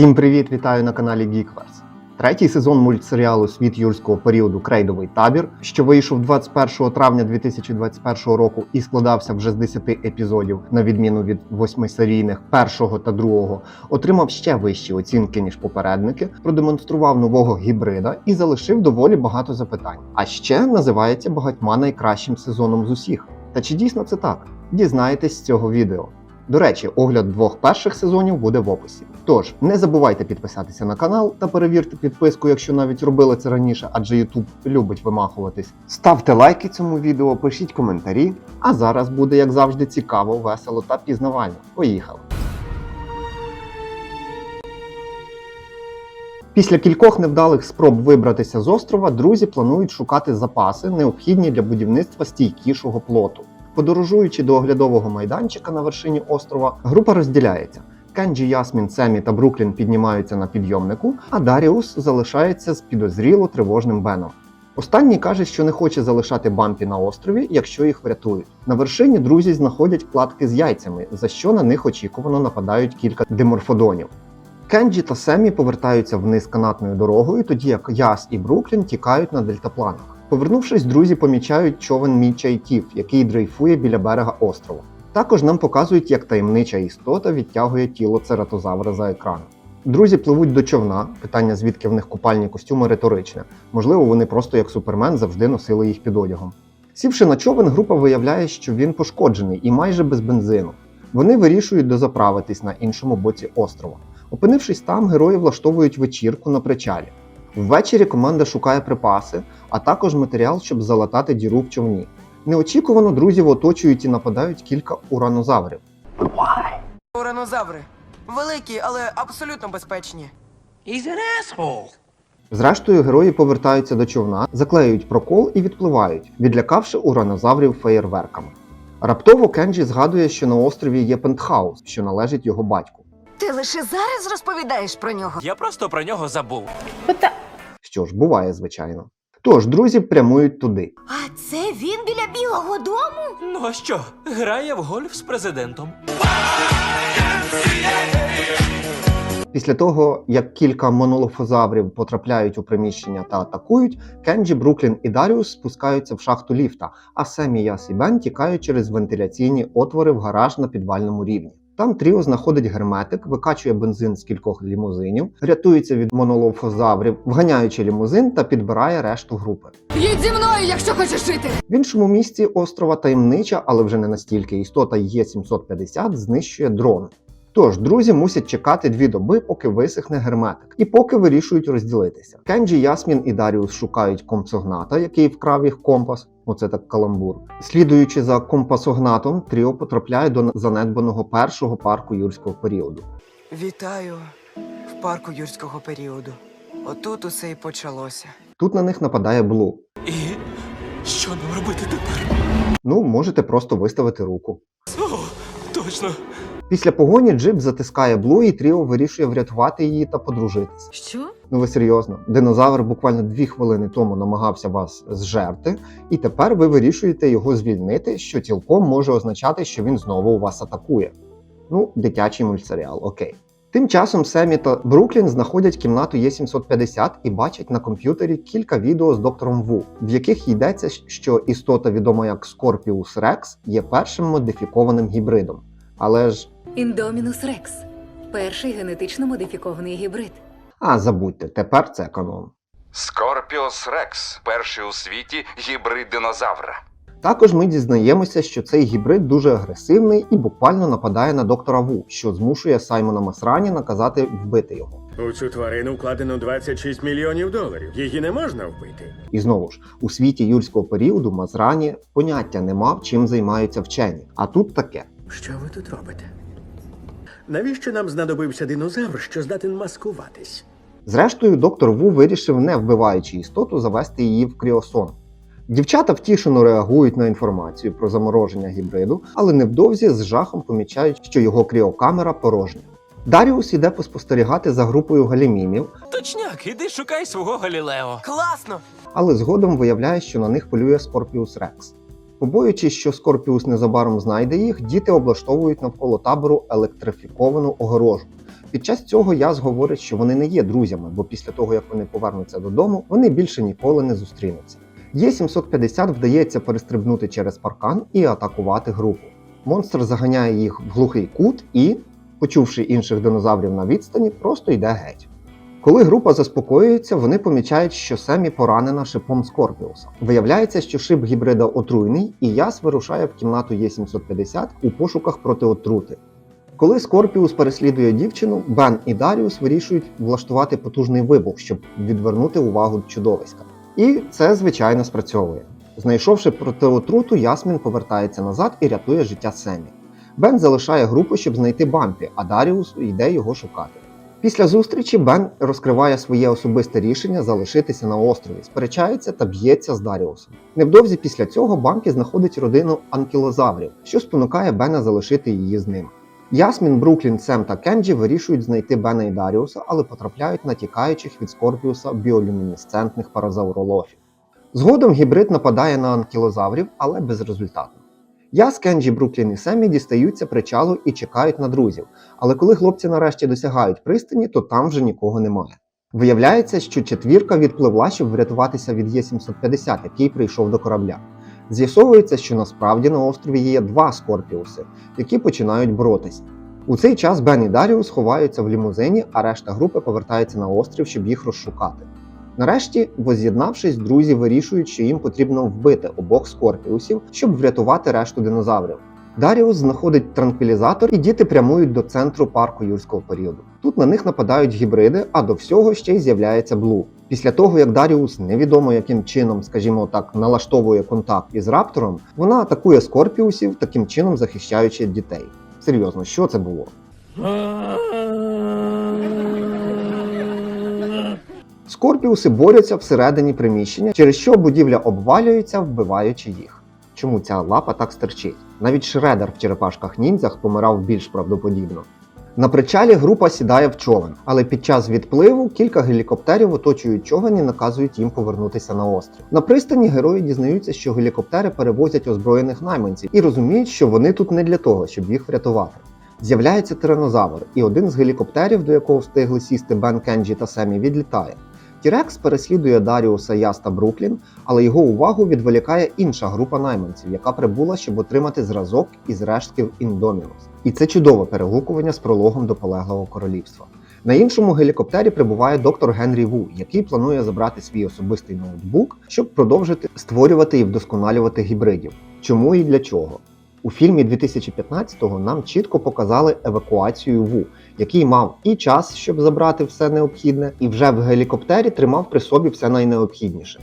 Всім привіт! Вітаю на каналі Geekverse. Третій сезон мультсеріалу Світ юрського періоду Крейдовий табір, що вийшов 21 травня 2021 року і складався вже з 10 епізодів, на відміну від восьмисерійних першого та другого, отримав ще вищі оцінки ніж попередники, продемонстрував нового гібрида і залишив доволі багато запитань. А ще називається багатьма найкращим сезоном з усіх. Та чи дійсно це так? Дізнаєтесь з цього відео. До речі, огляд двох перших сезонів буде в описі. Тож не забувайте підписатися на канал та перевірте підписку, якщо навіть робили це раніше, адже YouTube любить вимахуватись. Ставте лайки цьому відео, пишіть коментарі. А зараз буде, як завжди, цікаво, весело та пізнавально. Поїхали! Після кількох невдалих спроб вибратися з острова, друзі планують шукати запаси, необхідні для будівництва стійкішого плоту. Подорожуючи до оглядового майданчика на вершині острова, група розділяється. Кенджі, Ясмін, Семі та Бруклін піднімаються на підйомнику, а Даріус залишається з підозріло тривожним Беном. Останній каже, що не хоче залишати бампі на острові, якщо їх врятують. На вершині друзі знаходять кладки з яйцями, за що на них очікувано нападають кілька деморфодонів. Кенджі та Семі повертаються вниз канатною дорогою, тоді як Яс і Бруклін тікають на дельтапланах. Повернувшись, друзі помічають човен Міча і Тіф, який дрейфує біля берега острова. Також нам показують, як таємнича істота відтягує тіло цератозавра за екран. Друзі пливуть до човна. Питання, звідки в них купальні костюми, риторичне. Можливо, вони просто як супермен завжди носили їх під одягом. Сівши на човен, група виявляє, що він пошкоджений і майже без бензину. Вони вирішують дозаправитись на іншому боці острова. Опинившись там, герої влаштовують вечірку на причалі. Ввечері команда шукає припаси, а також матеріал, щоб залатати діру в човні. Неочікувано друзів оточують і нападають кілька уранозаврів. Уранозаври. Великі, але абсолютно безпечні. He's an asshole. Зрештою, герої повертаються до човна, заклеюють прокол і відпливають, відлякавши уранозаврів феєрверками. Раптово Кенджі згадує, що на острові є пентхаус, що належить його батьку. Ти лише зараз розповідаєш про нього. Я просто про нього забув. Що ж, буває, звичайно. Тож друзі прямують туди. А це він біля білого дому? Ну а що, грає в гольф з президентом. Після того, як кілька монолофозаврів потрапляють у приміщення та атакують, Кенджі, Бруклін і Даріус спускаються в шахту ліфта, а Семі, Яс і Бен тікають через вентиляційні отвори в гараж на підвальному рівні. Там Тріо знаходить герметик, викачує бензин з кількох лімузинів, рятується від монолофозаврів, вганяючи лімузин та підбирає решту групи. Їдь зі мною, якщо хочеш жити. В іншому місці острова таємнича, але вже не настільки істота Є750 знищує дрон. Тож друзі мусять чекати дві доби, поки висихне герметик, і поки вирішують розділитися. Кенджі, Ясмін і Даріус шукають компсогната, який вкрав їх компас. Оце так каламбур. Слідуючи за компасогнатом, Тріо потрапляє до занедбаного першого парку юрського періоду. Вітаю в парку юрського періоду. Отут усе і почалося. Тут на них нападає Блу. І що нам робити тепер? Ну, можете просто виставити руку. О, точно. Після погоні Джип затискає Блу, і Тріо вирішує врятувати її та подружитися. Що? Ну ви серйозно, динозавр буквально дві хвилини тому намагався вас зжерти, і тепер ви вирішуєте його звільнити, що цілком може означати, що він знову у вас атакує. Ну, дитячий мультсеріал, окей. Тим часом Семі та Бруклін знаходять кімнату Є750 і бачать на комп'ютері кілька відео з доктором Ву, в яких йдеться, що істота, відома як Scorpius Rex, є першим модифікованим гібридом. Але ж Індомінус Рекс перший генетично модифікований гібрид. а забудьте, тепер це канон. Скорпіус Рекс перший у світі гібрид динозавра. Також ми дізнаємося, що цей гібрид дуже агресивний і буквально нападає на доктора Ву, що змушує Саймона Масрані наказати вбити його. У цю тварину вкладено 26 мільйонів доларів. Її не можна вбити. І знову ж, у світі юрського періоду Мазрані поняття не мав, чим займаються вчені. А тут таке. Що ви тут робите? Навіщо нам знадобився динозавр, що здатен маскуватись? Зрештою, доктор Ву вирішив, не вбиваючи істоту, завести її в кріосон. Дівчата втішено реагують на інформацію про замороження гібриду, але невдовзі з жахом помічають, що його кріокамера порожня. Даріус іде поспостерігати за групою галімімів, Точняк, іди шукай свого Галілео. Класно! але згодом виявляє, що на них полює Скорпіус Рекс. Побоюючись, що Скорпіус незабаром знайде їх, діти облаштовують навколо табору електрифіковану огорожу, Під час цього Яс говорить, що вони не є друзями, бо після того, як вони повернуться додому, вони більше ніколи не зустрінуться. Є-750 вдається перестрибнути через паркан і атакувати групу. Монстр заганяє їх в глухий кут і, почувши інших динозаврів на відстані, просто йде геть. Коли група заспокоюється, вони помічають, що Семі поранена шипом Скорпіуса. Виявляється, що шип гібрида отруйний, і Яс вирушає в кімнату Є750 у пошуках проти отрути. Коли Скорпіус переслідує дівчину, Бен і Даріус вирішують влаштувати потужний вибух, щоб відвернути увагу чудовиська. І це, звичайно, спрацьовує. Знайшовши протиотруту, Ясмін повертається назад і рятує життя Семі. Бен залишає групу, щоб знайти Бампі, а Даріус йде його шукати. Після зустрічі Бен розкриває своє особисте рішення залишитися на острові, сперечається та б'ється з Даріусом. Невдовзі після цього Бампі знаходить родину анкілозаврів, що спонукає Бена залишити її з ним. Ясмін, Бруклін, Сем та Кенджі вирішують знайти Бена і Даріуса, але потрапляють на тікаючих від Скорпіуса біолюмінесцентних паразавролофів. Згодом гібрид нападає на анкілозаврів, але безрезультатно. Яс, Кенджі, Бруклін і Семі дістаються причалу і чекають на друзів, але коли хлопці нарешті досягають пристані, то там вже нікого немає. Виявляється, що четвірка відпливла, щоб врятуватися від Є750, який прийшов до корабля. З'ясовується, що насправді на острові є два Скорпіуси, які починають боротися. У цей час Бен і Даріус ховаються в лімузині, а решта групи повертається на острів, щоб їх розшукати. Нарешті, воз'єднавшись, друзі вирішують, що їм потрібно вбити обох скорпіусів, щоб врятувати решту динозаврів. Даріус знаходить транквілізатор, і діти прямують до центру парку юрського періоду. Тут на них нападають гібриди, а до всього ще й з'являється Блу. Після того, як Даріус невідомо яким чином, скажімо так, налаштовує контакт із раптором, вона атакує скорпіусів, таким чином захищаючи дітей. Серйозно, що це було? Скорпіуси борються всередині приміщення, через що будівля обвалюється, вбиваючи їх. Чому ця лапа так стерчить? Навіть Шредер в черепашках ніндзях помирав більш правдоподібно. На причалі група сідає в човен, але під час відпливу кілька гелікоптерів оточують човен і наказують їм повернутися на острів. На пристані герої дізнаються, що гелікоптери перевозять озброєних найманців і розуміють, що вони тут не для того, щоб їх врятувати. З'являється тиранозавр, і один з гелікоптерів, до якого встигли сісти Бен Кенджі та Семі, відлітає. Тірекс переслідує Даріуса Яс та Бруклін, але його увагу відволікає інша група найманців, яка прибула, щоб отримати зразок із рештків Індомінус. І це чудове перегукування з прологом до полеглого королівства. На іншому гелікоптері прибуває доктор Генрі Ву, який планує забрати свій особистий ноутбук, щоб продовжити створювати і вдосконалювати гібридів. Чому і для чого? У фільмі 2015-го нам чітко показали евакуацію Ву, який мав і час, щоб забрати все необхідне, і вже в гелікоптері тримав при собі все найнеобхідніше.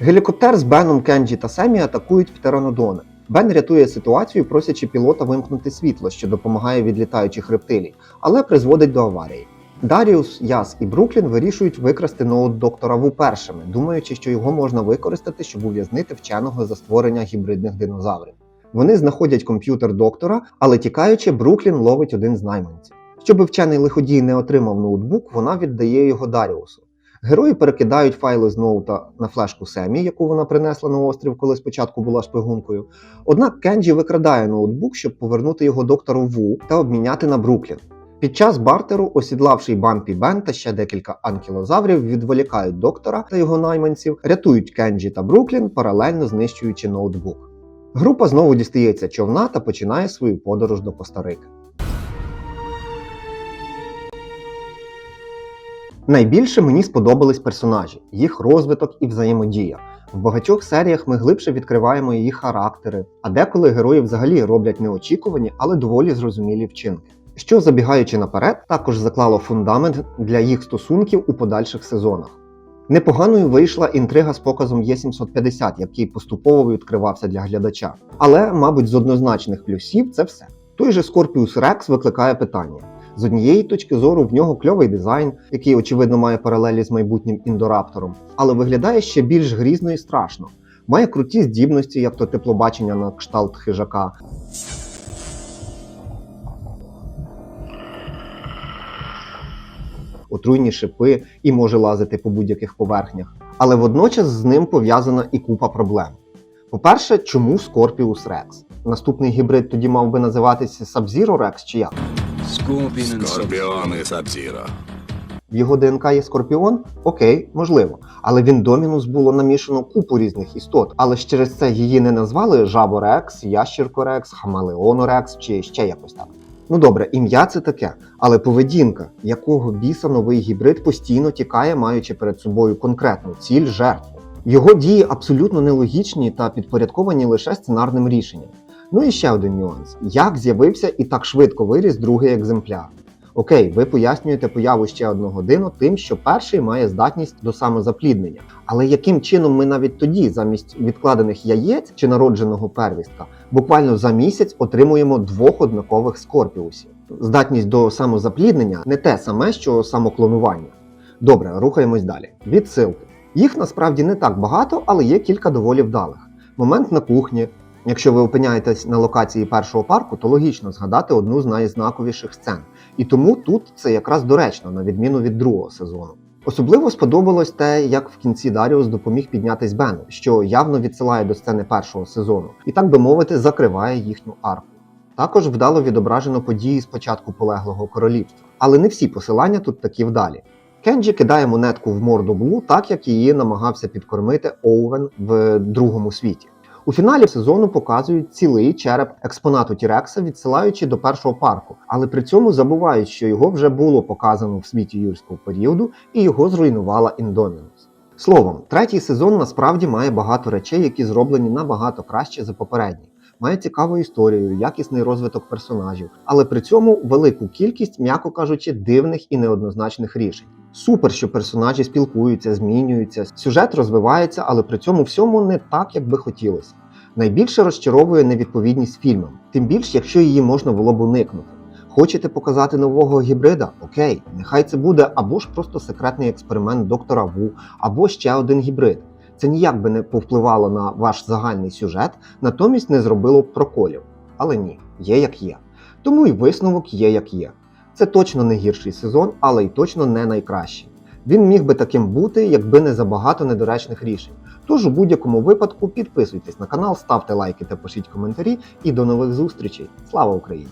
Гелікоптер з Беном, Кенджі та Семі атакують птеранодони. Бен рятує ситуацію, просячи пілота вимкнути світло, що допомагає відлітаючих рептилій, але призводить до аварії. Даріус, Яс і Бруклін вирішують викрасти ноут доктора Ву першими, думаючи, що його можна використати, щоб ув'язнити вченого за створення гібридних динозаврів. Вони знаходять комп'ютер доктора, але тікаючи, Бруклін ловить один з найманців. Щоби вчений лиходій не отримав ноутбук, вона віддає його Даріусу. Герої перекидають файли з ноута на флешку Семі, яку вона принесла на острів, коли спочатку була шпигункою. Однак Кенджі викрадає ноутбук, щоб повернути його доктору Ву та обміняти на Бруклін. Під час бартеру, осідлавший Бампі Бен та ще декілька анкілозаврів, відволікають доктора та його найманців, рятують Кенджі та Бруклін, паралельно знищуючи ноутбук. Група знову дістається човна та починає свою подорож до Коста-Рики. Найбільше мені сподобались персонажі, їх розвиток і взаємодія. В багатьох серіях ми глибше відкриваємо її характери, а деколи герої взагалі роблять неочікувані, але доволі зрозумілі вчинки. Що, забігаючи наперед, також заклало фундамент для їх стосунків у подальших сезонах. Непоганою вийшла інтрига з показом Є750, який поступово відкривався для глядача. Але, мабуть, з однозначних плюсів це все. Той же Scorpius Rex викликає питання. З однієї точки зору в нього кльовий дизайн, який очевидно має паралелі з майбутнім індораптором, але виглядає ще більш грізно і страшно. Має круті здібності, як то теплобачення на кшталт хижака. Отруйні шипи і може лазити по будь-яких поверхнях. Але водночас з ним пов'язана і купа проблем. По-перше, чому Scorpius Rex? Наступний гібрид тоді мав би називатися Sub-Zero Rex чи як? Скорпіон і Сабзіро. В його ДНК є скорпіон? Окей, можливо. Але в Індомінус було намішано купу різних істот. Але ж через це її не назвали Жаборекс, Ящіркорекс, Хамелеонорекс чи ще якось так. Ну добре, ім'я це таке, але поведінка, якого біса новий гібрид постійно тікає, маючи перед собою конкретну ціль жертву. Його дії абсолютно нелогічні та підпорядковані лише сценарним рішенням. Ну і ще один нюанс: як з'явився і так швидко виріс другий екземпляр. Окей, ви пояснюєте появу ще одного дину тим, що перший має здатність до самозапліднення. Але яким чином ми навіть тоді, замість відкладених яєць чи народженого первістка, буквально за місяць отримуємо двох однакових скорпіусів? Здатність до самозапліднення не те саме, що самоклонування. Добре, рухаємось далі. Відсилки. Їх насправді не так багато, але є кілька доволі вдалих. Момент на кухні. Якщо ви опиняєтесь на локації першого парку, то логічно згадати одну з найзнаковіших сцен. І тому тут це якраз доречно, на відміну від другого сезону. Особливо сподобалось те, як в кінці Даріус допоміг піднятись Бену, що явно відсилає до сцени першого сезону, і так би мовити, закриває їхню арку. Також вдало відображено події з початку полеглого королівства. Але не всі посилання тут такі вдалі. Кенджі кидає монетку в морду Блу, так як її намагався підкормити Оуен в другому світі. У фіналі сезону показують цілий череп експонату Тірекса, відсилаючи до першого парку, але при цьому забувають, що його вже було показано в світі юрського періоду і його зруйнувала Індомінус. Словом, третій сезон насправді має багато речей, які зроблені набагато краще за попередній. Має цікаву історію, якісний розвиток персонажів, але при цьому велику кількість, м'яко кажучи, дивних і неоднозначних рішень. Супер, що персонажі спілкуються, змінюються, сюжет розвивається, але при цьому всьому не так, як би хотілося. Найбільше розчаровує невідповідність фільмам, тим більш, якщо її можна було б уникнути. Хочете показати нового гібрида? Окей, нехай це буде або ж просто секретний експеримент доктора Ву, або ще один гібрид. Це ніяк би не повпливало на ваш загальний сюжет, натомість не зробило проколів. Але ні, є як є. Тому і висновок є як є. Це точно не гірший сезон, але й точно не найкращий. Він міг би таким бути, якби не забагато недоречних рішень. Тож у будь-якому випадку підписуйтесь на канал, ставте лайки та пишіть коментарі. І до нових зустрічей. Слава Україні!